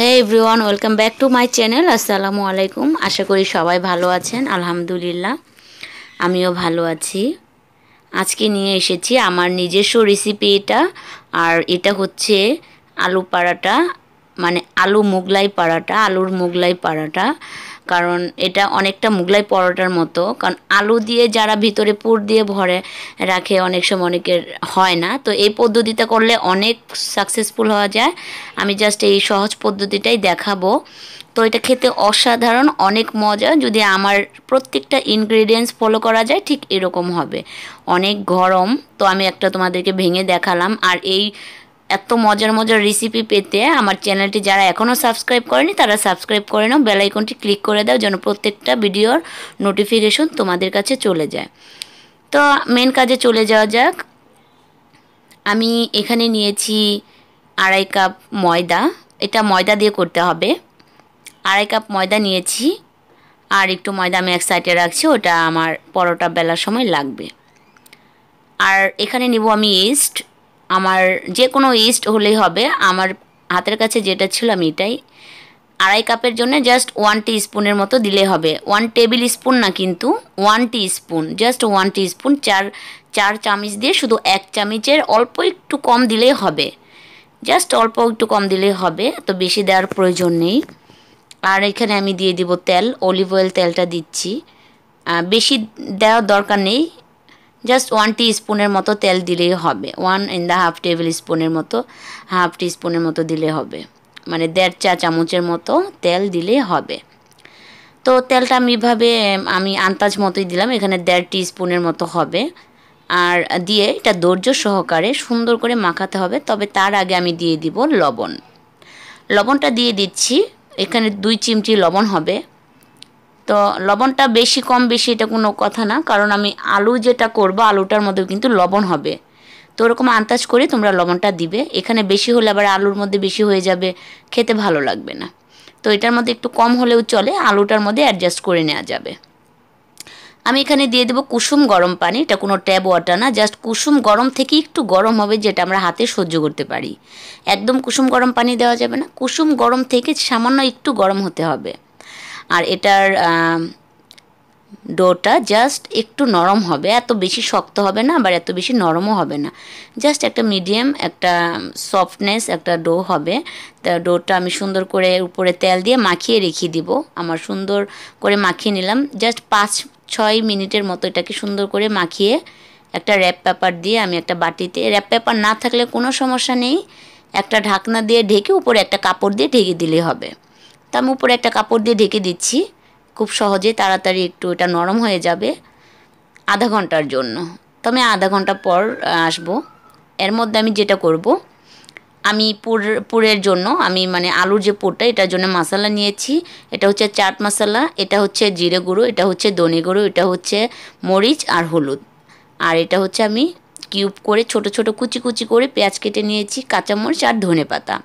Hey everyone welcome back to my channel আসসালামু আলাইকুম আশা করি সবাই ভালো আছেন। আলহামদুলিল্লাহ, আমিও ভালো আছি। আজকে নিয়ে এসেছি আমার নিজস্ব রেসিপি এটা। আর এটা হচ্ছে আলু পাড়াটা মানে আলু মোগলাই পাড়াটা, আলুর মোগলাই পাড়াটা। কারণ এটা অনেকটা মুগলাই পরোটার মতো। কারণ আলু দিয়ে যারা ভিতরে পুর দিয়ে ভরে রাখে অনেক সময় অনেকের হয় না। তো এই পদ্ধতিতে করলে অনেক সাকসেসফুল হওয়া যায়। আমি জাস্ট এই সহজ পদ্ধতিটাই দেখাবো। তো এটা খেতে অসাধারণ, অনেক মজা। যদি আমার প্রত্যেকটা ইনগ্রেডিয়েন্টস ফলো করা যায়, ঠিক এরকম হবে। অনেক গরম। তো আমি একটা তোমাদেরকে ভেঙে দেখালাম। আর এই এত মজার মজার রেসিপি পেতে আমার চ্যানেলটি যারা এখনও সাবস্ক্রাইব করেনি, তারা সাবস্ক্রাইব করে নাও। বেলাইকনটি ক্লিক করে দাও যেন প্রত্যেকটা ভিডিওর নোটিফিকেশন তোমাদের কাছে চলে যায়। তো মেন কাজে চলে যাওয়া যাক। আমি এখানে নিয়েছি আড়াই কাপ ময়দা। এটা ময়দা দিয়ে করতে হবে। আড়াই কাপ ময়দা নিয়েছি। আর একটু ময়দা আমি এক সাইডে রাখছি, ওটা আমার পরোটা বেলার সময় লাগবে। আর এখানে নিব আমি ইস্ট আমার যে কোনো ইস্ট হলেই হবে। আমার হাতের কাছে যেটা ছিল আমি এটাই। আড়াই কাপের জন্য জাস্ট ওয়ান টি স্পুনের মতো দিলে হবে। ওয়ান টেবিল স্পুন না কিন্তু one teaspoon just one teaspoon চার চার চামচ দিয়ে শুধু এক চামচের অল্প একটু কম দিলেই হবে। জাস্ট অল্প একটু কম দিলেই হবে, তো বেশি দেওয়ার প্রয়োজন নেই। আর এখানে আমি দিয়ে দিব তেল অলিভ অয়েল তেলটা দিচ্ছি। বেশি দেওয়ার দরকার নেই। জাস্ট ওয়ান স্পুনের মতো তেল দিলেই হবে। One in the half table স্পুনের মতো হাফ টি স্পুনের মতো দিলে হবে। মানে দেড় চা চামচের মতো তেল দিলে হবে। তো তেলটা আমি এভাবে, আমি আন্দাজ মতোই দিলাম, এখানে দেড় টি স্পুনের মতো হবে। আর দিয়ে এটা ধৈর্য সহকারে সুন্দর করে মাখাতে হবে, তবে তার আগে আমি দিয়ে দিব লবণ। লবণটা দিয়ে দিচ্ছি, এখানে দুই চিমটি লবণ হবে। তো লবণটা বেশি, কম, বেশি এটা কোনো কথা না। কারণ আমি আলু যেটা করব, আলুটার মধ্যেও কিন্তু লবণ হবে। তো ওরকম আন্দাজ করে তোমরা লবণটা দিবে। এখানে বেশি হলে আবার আলুর মধ্যে বেশি হয়ে যাবে, খেতে ভালো লাগবে না। তো এটার মধ্যে একটু কম হলেও চলে, আলুটার মধ্যে অ্যাডজাস্ট করে নেওয়া যাবে। আমি এখানে দিয়ে দেবো কুসুম গরম পানি। এটা কোনো ট্যাব ওয়াটার না জাস্ট কুসুম গরম থেকে একটু গরম হবে, যেটা আমরা হাতে সহ্য করতে পারি। একদম কুসুম গরম পানি দেওয়া যাবে না। কুসুম গরম থেকে সামান্য একটু গরম হতে হবে। আর এটার ডোটা জাস্ট একটু নরম হবে। এত বেশি শক্ত হবে না, আবার এত বেশি নরমও হবে না। জাস্ট একটা মিডিয়াম একটা সফটনেস একটা ডো হবে। তা ডোটা আমি সুন্দর করে উপরে তেল দিয়ে মাখিয়ে রেখে দিব। আমার সুন্দর করে মাখিয়ে নিলাম। জাস্ট পাঁচ, ছয় মিনিটের মতো এটাকে সুন্দর করে মাখিয়ে একটা র্যাপ পেপার দিয়ে আমি একটা বাটিতে র্যাপ পেপার না থাকলে কোনো সমস্যা নেই। একটা ঢাকনা দিয়ে ঢেকে উপরে একটা কাপড় দিয়ে ঢেকে দিলে হবে। তা আমি উপরে একটা কাপড় দিয়ে ঢেকে দিচ্ছি। খুব সহজে তাড়াতাড়ি একটু এটা নরম হয়ে যাবে আধা ঘণ্টার জন্য। তো আমি আধা ঘণ্টা পর আসব। এর মধ্যে আমি যেটা করব, আমি পুর, পুরের জন্য, আমি মানে আলুর যে পুরটা, এটার জন্য মশলা নিয়েছি। এটা হচ্ছে চাট মশলা, এটা হচ্ছে জিরে গুঁড়ো, এটা হচ্ছে দনি গুঁড়ো, এটা হচ্ছে মরিচ আর হলুদ। আর এটা হচ্ছে আমি কিউব করে ছোট ছোট কুচি কুচি করে পেঁয়াজ কেটে নিয়েছি, কাঁচামরিচ আর ধনে পাতা।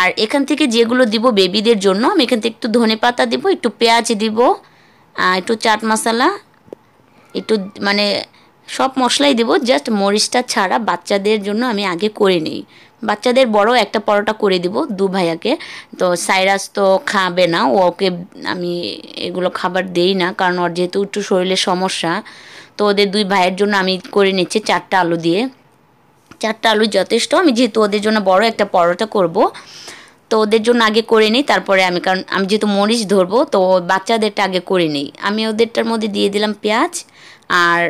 আর এখান থেকে যেগুলো দিব বেবিদের জন্য, আমি এখান থেকে একটু ধনে পাতা দিব, একটু পেঁয়াজ দিব একটু চাট মশলা, একটু মানে সব মশলাই দেব জাস্ট মরিচটা ছাড়া বাচ্চাদের জন্য আমি আগে করে নিই। বাচ্চাদের বড় একটা পরোটা করে দিব দু ভাইয়াকে। তো সাইরাস তো খাবে না ওকে আমি এগুলো খাবার দেই না, কারণ ওর যেহেতু একটু শরীরের সমস্যা, তো ওদের দুই ভাইয়ের জন্য আমি করে নিচ্ছি চারটা আলু দিয়ে। চারটা আলু যথেষ্ট। আমি যেহেতু ওদের জন্য বড় একটা পরোটা করব, তো ওদের জন্য আগে করে নিই, তারপরে আমি, কারণ আমি যেহেতু মরিচ ধরবো, তো বাচ্চাদেরটা আগে করে নিই। আমি ওদেরটার মধ্যে দিয়ে দিলাম পেঁয়াজ আর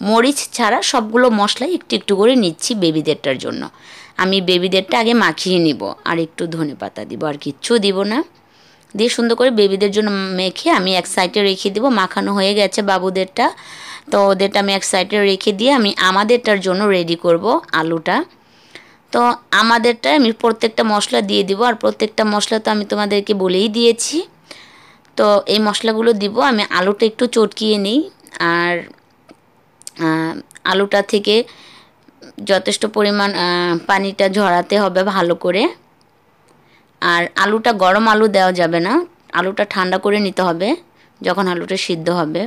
মরিচ ছাড়া সবগুলো মশলাই একটু একটু করে নিচ্ছি বেবিদেরটার জন্য। আমি বেবিদেরটা আগে মাখিয়ে নিব আর একটু ধনে পাতা দিব আর কিচ্ছু দিব না। দিয়ে সুন্দর করে বেবিদের জন্য মেখে আমি এক সাইডে রেখে দিব, মাখানো হয়ে গেছে বাবুদেরটা। তো ওদেরটা আমি এক সাইডে রেখে দিয়ে আমি আমাদেরটার জন্য রেডি করব আলুটা। তো আমাদেরটা আমি প্রত্যেকটা মশলা দিয়ে দিব আর প্রত্যেকটা মশলা তো আমি তোমাদেরকে বলেই দিয়েছি। তো এই মশলাগুলো দিব, আমি আলুটা একটু চটকিয়ে নিই আর আলুটা থেকে যথেষ্ট পরিমাণ পানিটা ঝরাতে হবে ভালো করে। আর আলুটা গরম আলু দেওয়া যাবে না, আলুটা ঠান্ডা করে নিতে হবে যখন আলুটা সিদ্ধ হবে।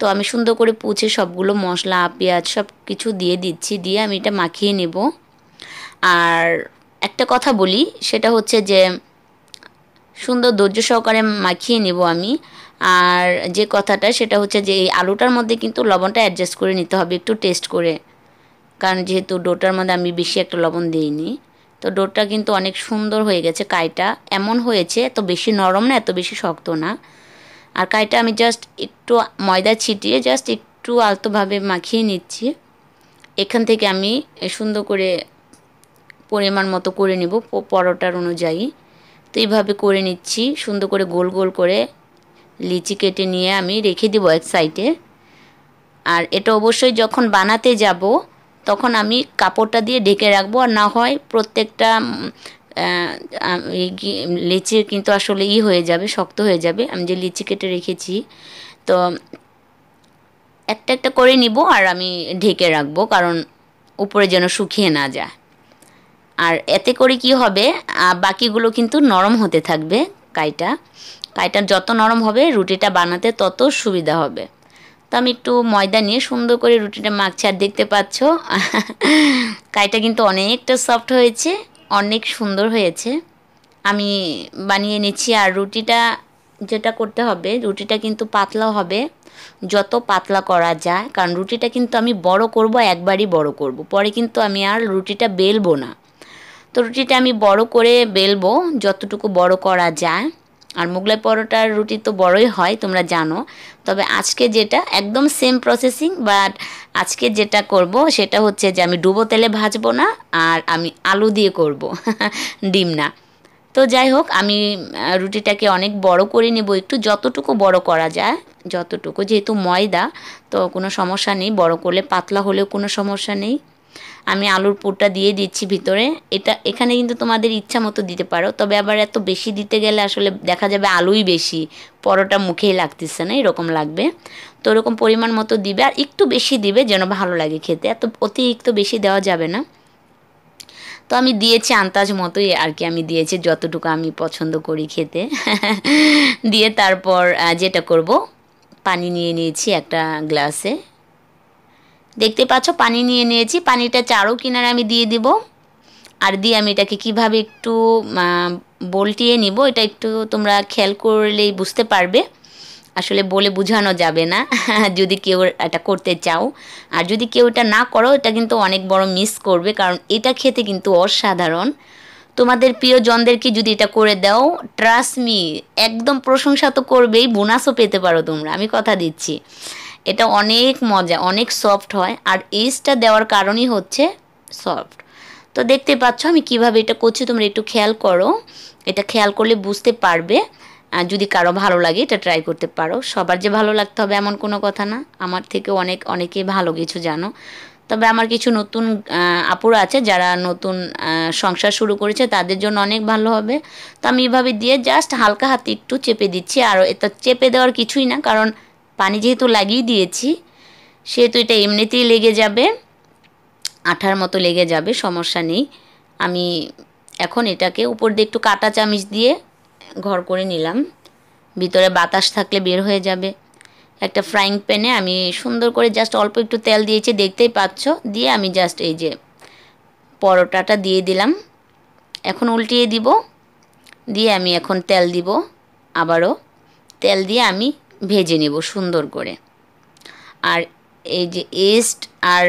তো আমি সুন্দর করে পুছে সবগুলো মশলা, পেঁয়াজ সব কিছু দিয়ে দিচ্ছি, দিয়ে আমি এটা মাখিয়ে নেব। আর একটা কথা বলি, সেটা হচ্ছে যে সুন্দর ধৈর্য সহকারে মাখিয়ে নিব আমি। আর যে কথাটা, সেটা হচ্ছে যে এই আলুটার মধ্যে কিন্তু লবণটা অ্যাডজাস্ট করে নিতে হবে, একটু টেস্ট করে। কারণ যেহেতু ডোটার মধ্যে আমি বেশি একটা লবণ দিইনি, তো ডোটা কিন্তু অনেক সুন্দর হয়ে গেছে কাইটা। এমন হয়েছে, এত বেশি নরম না, এত বেশি শক্ত না। আর কাইটা আমি জাস্ট একটু ময়দা ছিটিয়ে জাস্ট একটু আলতোভাবে মাখিয়ে নিচ্ছি। এখান থেকে আমি সুন্দর করে পরিমাণ মতো করে নিব পরোটার অনুযায়ী। তো এইভাবে করে নিচ্ছি, সুন্দর করে গোল গোল করে লিচি কেটে নিয়ে আমি রেখে দিব এক সাইডে। আর এটা অবশ্যই যখন বানাতে যাব, তখন আমি কাপড়টা দিয়ে ঢেকে রাখব আর না হয় প্রত্যেকটা লিচির কিন্তু আসলে ই হয়ে যাবে, শক্ত হয়ে যাবে। আমি যে লিচি কেটে রেখেছি, তো একটা একটা করে নিব আর আমি ঢেকে রাখব, কারণ উপরে যেন শুকিয়ে না যায়। আর এতে করে কি হবে বাকিগুলো কিন্তু নরম হতে থাকবে কাইটা। কাইটা যত নরম হবে, রুটিটা বানাতে তত সুবিধা হবে। তো আমি একটু ময়দা নিয়ে সুন্দর করে রুটিটা মাখছি, আর দেখতে পাচ্ছ, কাইটা কিন্তু অনেকটা সফট হয়েছে। অনেক সুন্দর হয়েছে। আমি বানিয়ে নিচ্ছি আর রুটিটা যেটা করতে হবে, রুটিটা কিন্তু পাতলা হবে। যত পাতলা করা যায়, কারণ রুটিটা কিন্তু আমি বড় করব, একবারই বড় করব। পরে কিন্তু আমি আর রুটিটা বেলবো না। তো রুটিটা আমি বড় করে বেলবো, যতটুকু বড় করা যায়। আর মোগলাই পরোটার রুটি তো বড়ই হয়, তোমরা জানো। তবে আজকে যেটা, একদম সেম প্রসেসিং বাট আজকে যেটা করব, সেটা হচ্ছে যে আমি ডুবো তেলে ভাজবো না, আর আমি আলু দিয়ে করব, ডিম না। তো যাই হোক, আমি রুটিটাকে অনেক বড় করে নেব একটু, যতটুকু বড় করা যায়, যতটুকু, যেহেতু ময়দা, তো কোনো সমস্যা নেই, বড় করলে পাতলা হলেও কোনো সমস্যা নেই। আমি আলুর পুরটা দিয়ে দিচ্ছি ভিতরে। এটা, এখানে কিন্তু তোমাদের ইচ্ছা মতো দিতে পারো, তবে আবার এত বেশি দিতে গেলে আসলে দেখা যাবে আলুই বেশি, পরোটা মুখেই লাগতেছে না, এরকম লাগবে। তো ওরকম পরিমাণ মতো দিবে, আর একটু বেশি দিবে যেন ভালো লাগে খেতে, এত অতিরিক্ত বেশি দেওয়া যাবে না। তো আমি দিয়েছি আন্তাজ মতোই আর কি, আমি দিয়েছি যতটুকু আমি পছন্দ করি খেতে। দিয়ে তারপর যেটা করব, পানি নিয়ে নিয়েছি একটা গ্লাসে। দেখতে পাচ্ছ, পানি নিয়ে নিয়েছি। পানিটা চারও কিনারে আমি দিয়ে দিব। আর দিয়ে আমি এটাকে কীভাবে একটু বলটিয়ে নিব, এটা একটু তোমরা খেয়াল করলেই বুঝতে পারবে। আসলে বলে বোঝানো যাবে না, যদি কেউ এটা করতে চাও। আর যদি কেউ এটা না করো, এটা কিন্তু অনেক বড় মিস করবে, কারণ এটা খেতে কিন্তু অসাধারণ। তোমাদের প্রিয়জনদেরকে যদি এটা করে দাও ট্রাস্ট মি একদম প্রশংসা তো করবেই বোনাসও পেতে পারো তোমরা, আমি কথা দিচ্ছি। এটা অনেক মজা, অনেক সফট হয়। আর এইসটা দেওয়ার কারণই হচ্ছে সফট তো দেখতে পাচ্ছ আমি কীভাবে এটা করছি, তোমরা একটু খেয়াল করো। এটা খেয়াল করলে বুঝতে পারবে। যদি কারও ভালো লাগে, এটা ট্রাই করতে পারো। সবার যে ভালো লাগতে হবে এমন কোনো কথা না। আমার থেকে অনেক অনেকে ভালো কিছু জানো। তবে আমার কিছু নতুন আপুরা আছে, যারা নতুন সংসার শুরু করেছে, তাদের জন্য অনেক ভালো হবে। তো আমি এভাবে দিয়ে জাস্ট হালকা হাতে একটু চেপে দিচ্ছি। আর এটা চেপে দেওয়ার কিছুই না, কারণ পানি যেহেতু লাগিয়ে দিয়েছি, সেহেতু এটা এমনিতেই লেগে যাবে। আঠার মতো লেগে যাবে, সমস্যা নেই। আমি এখন এটাকে উপর দিয়ে একটু কাটা চামিচ দিয়ে ঘর করে নিলাম। ভিতরে বাতাস থাকলে বের হয়ে যাবে। একটা ফ্রাইং প্যানে আমি সুন্দর করে জাস্ট অল্প একটু তেল দিয়েছি, দেখতেই পাচ্ছ? দিয়ে আমি জাস্ট এই যে পরোটাটা দিয়ে দিলাম। এখন উল্টিয়ে দিব। দিয়ে আমি এখন তেল দিব আবারও। তেল দিয়ে আমি ভেজে নেব সুন্দর করে। আর এই যে এস্ট আর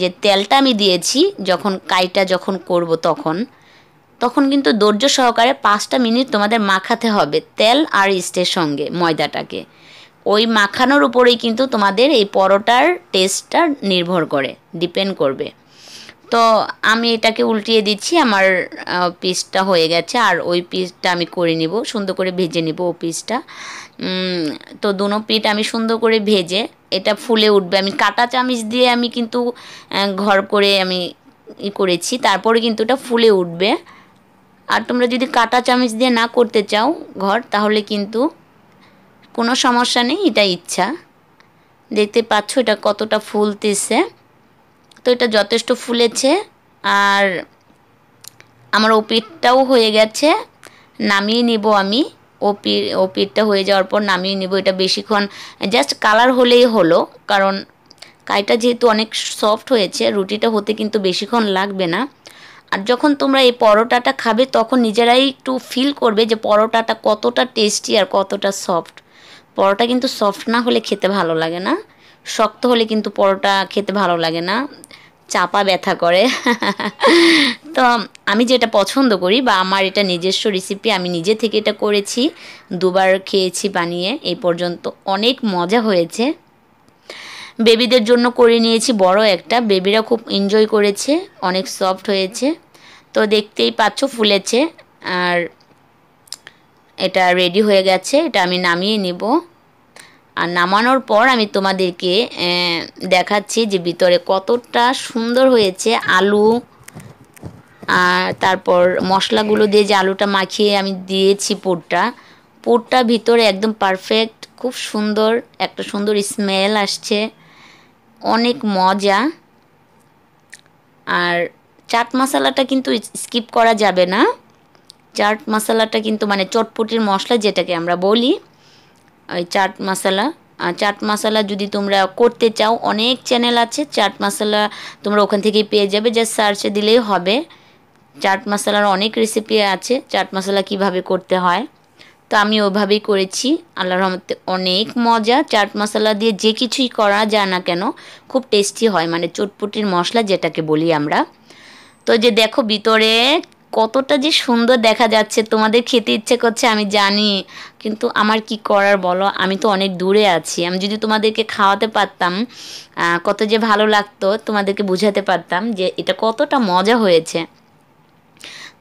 যে তেলটা আমি দিয়েছি, যখন কাইটা যখন করব তখন তখন কিন্তু ধৈর্য সহকারে পাঁচটা মিনিট তোমাদের মাখাতে হবে তেল আর ইস্টের সঙ্গে ময়দাটাকে। ওই মাখানোর উপরেই কিন্তু তোমাদের এই পরোটার টেস্টটা নির্ভর করে ডিপেন্ড করবে। তো আমি এটাকে উল্টিয়ে দিচ্ছি, আমার পিসটা হয়ে গেছে, আর ওই পিসটা আমি করে নিব, সুন্দর করে ভেজে নিব ও পিসটা তো দুনো পিঠ আমি সুন্দর করে ভেজে এটা ফুলে উঠবে। আমি কাটা চামিচ দিয়ে আমি কিন্তু ঘর করে আমি ই করেছি, তারপরে কিন্তু এটা ফুলে উঠবে। আর তোমরা যদি কাটা চামিচ দিয়ে না করতে চাও ঘর, তাহলে কিন্তু কোনো সমস্যা নেই, এটা ইচ্ছা। দেখতে পাচ্ছ এটা কতটা ফুলতেছে। তো এটা যথেষ্ট ফুলেছে, আর আমার ওপিটটাও হয়ে গেছে, নামিয়ে নিব আমি। ওপি ওপিটটা হয়ে যাওয়ার পর নামিয়ে নিব, এটা বেশিক্ষণ জাস্ট কালার হলেই হলো, কারণ কাইটা যেহেতু অনেক সফট হয়েছে, রুটিটা হতে কিন্তু বেশিক্ষণ লাগবে না। আর যখন তোমরা এই পরোটাটা খাবে, তখন নিজেরাই একটু ফিল করবে যে পরোটাটা কতটা টেস্টি আর কতটা সফট পরোটা কিন্তু সফট না হলে খেতে ভালো লাগে না, শক্ত হলে কিন্তু পরোটা খেতে ভালো লাগে না। চাপা ব্যথা করে। তো আমি যেটা পছন্দ করি বা আমার এটা নিজস্ব রেসিপি আমি নিজে থেকে এটা করেছি, দুবার খেয়েছি বানিয়ে, এই পর্যন্ত অনেক মজা হয়েছে। বেবিদের জন্য করে নিয়েছি বড় একটা, বেবিরা খুব এনজয় করেছে, অনেক সফট হয়েছে। তো দেখতেই পাচ্ছ ফুলেছে, আর এটা রেডি হয়ে গেছে, এটা আমি নামিয়ে নিব। আর নামানোর পর আমি তোমাদেরকে দেখাচ্ছি যে ভিতরে কতটা সুন্দর হয়েছে আলু। আর তারপর মশলাগুলো দিয়ে যে আলুটা মাখিয়ে আমি দিয়েছি পুরটা পুরটা ভিতরে একদম পারফেক্ট খুব সুন্দর, একটা সুন্দর স্মেল আসছে, অনেক মজা। আর চাট মশলাটা কিন্তু স্কিপ করা যাবে না। চাট মশলাটা কিন্তু মানে চটপটির মশলা যেটাকে আমরা বলি ওই চাট মশলা। চাট মশলা যদি তোমরা করতে চাও, অনেক চ্যানেল আছে, চাট মশলা তোমরা ওখান থেকেই পেয়ে যাবে। জাস্ট সার্চে দিলেই হবে। চাট মশলার অনেক রেসিপি আছে, চাট মশলা কীভাবে করতে হয়। তো আমি ওভাবেই করেছি। আল্লাহ রহমতে অনেক মজা। চাট মশলা দিয়ে যে কিছুই করা যায় না কেন, খুব টেস্টি হয়। মানে চটপটির মশলা যেটাকে বলি আমরা। তো যে দেখো ভিতরে কতটা যে সুন্দর দেখা যাচ্ছে, তোমাদের খেতে ইচ্ছে করছে আমি জানি, কিন্তু আমার কি করার বলো? আমি তো অনেক দূরে আছি। আমি যদি তোমাদেরকে খাওয়াতে পারতাম কত যে ভালো লাগতো, তোমাদেরকে বুঝাতে পারতাম যে এটা কতটা মজা হয়েছে।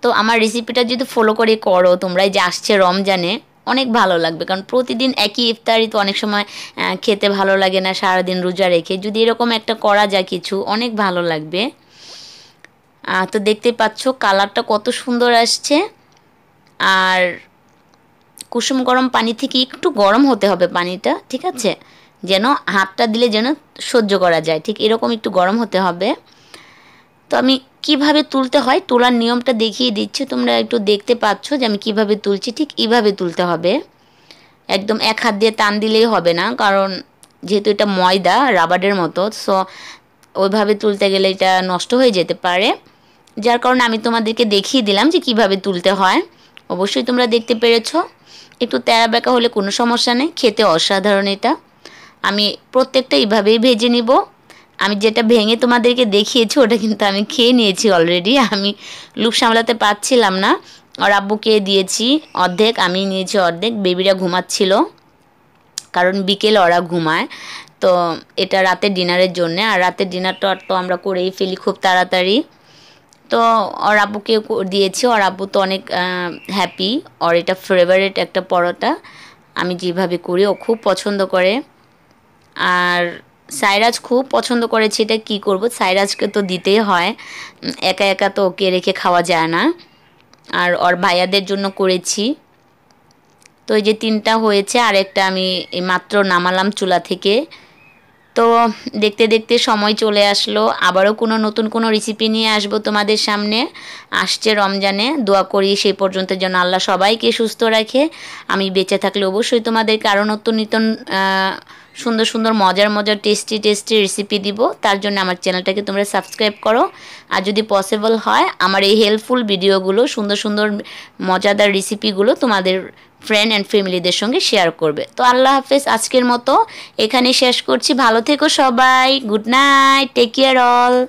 তো আমার রেসিপিটা যদি ফলো করে করো, তোমরা যে আসছে রমজানে, অনেক ভালো লাগবে। কারণ প্রতিদিন একই ইফতারি তো অনেক সময় খেতে ভালো লাগে না, সারাদিন রোজা রেখে। যদি এরকম একটা করা যায় কিছু, অনেক ভালো লাগবে। তো দেখতে পাচ্ছ কালারটা কত সুন্দর আসছে। আর কুসুম গরম পানি থেকে একটু গরম হতে হবে পানিটা, ঠিক আছে? যেন হাতটা দিলে যেন সহ্য করা যায়, ঠিক এরকম একটু গরম হতে হবে। তো আমি কীভাবে তুলতে হয় তোলার নিয়মটা দেখিয়ে দিচ্ছি, তোমরা একটু দেখতে পাচ্ছ যে আমি কীভাবে তুলছি, ঠিক এইভাবে তুলতে হবে। একদম এক হাত দিয়ে টান দিলেই হবে না, কারণ যেহেতু এটা ময়দা, রাবারের মতো সো ওইভাবে তুলতে গেলে এটা নষ্ট হয়ে যেতে পারে। যার কারণে আমি তোমাদেরকে দেখিয়ে দিলাম যে কীভাবে তুলতে হয়। অবশ্যই তোমরা দেখতে পেরেছ। একটু তেরা বেঁকা হলে কোনো সমস্যা নেই, খেতে অসাধারণ এটা। আমি প্রত্যেকটা এইভাবেই ভেজে নিব। আমি যেটা ভেঙে তোমাদেরকে দেখিয়েছি, ওটা কিন্তু আমি খেয়ে নিয়েছি অলরেডি আমি লুপ সামলাতে পারছিলাম না। আর আব্বুকে দিয়েছি অর্ধেক, আমি নিয়েছি অর্ধেক। বেবিরা ঘুমাচ্ছিল, কারণ বিকেল ওরা ঘুমায়। তো এটা রাতের ডিনারের জন্যে। আর রাতের ডিনারটা তো আমরা করেই ফেলি খুব তাড়াতাড়ি। তো ওর আব্বুকে দিয়েছি। ওর আব্বু তো অনেক হ্যাপি ওর এটা ফেভারেট একটা পরোটা। আমি যেভাবে করি, ও খুব পছন্দ করে। আর সাইরাজ খুব পছন্দ করেছে এটা কী করব? সাইরাজকে তো দিতেই হয়। একা একা তো ওকে রেখে খাওয়া যায় না। আর ওর ভাইয়াদের জন্য করেছি। তো এই যে তিনটা হয়েছে আর একটা আমি মাত্র নামালাম চুলা থেকে। তো দেখতে দেখতে সময় চলে আসলো। আবারও কোনো নতুন কোনো রেসিপি নিয়ে আসব তোমাদের সামনে। আসছে রমজানে। দোয়া করি সেই পর্যন্ত যেন আল্লাহ সবাইকে সুস্থ রাখে। আমি বেঁচে থাকলে অবশ্যই তোমাদেরকে আরও নতুন নতুন সুন্দর সুন্দর মজার মজার টেস্টি টেস্টি রেসিপি দিব। তার জন্য আমার চ্যানেলটাকে তোমরা সাবস্ক্রাইব করো। আর যদি পসিবল হয়, আমার এই হেল্পফুল ভিডিওগুলো সুন্দর সুন্দর মজাদার রেসিপিগুলো তোমাদের ফ্রেন্ড অ্যান্ড ফ্যামিলিদের সঙ্গে শেয়ার করবে। তো আল্লাহ হাফেজ, আজকের মতো এখানে শেষ করছি। ভালো থেকো সবাই। Good night take care all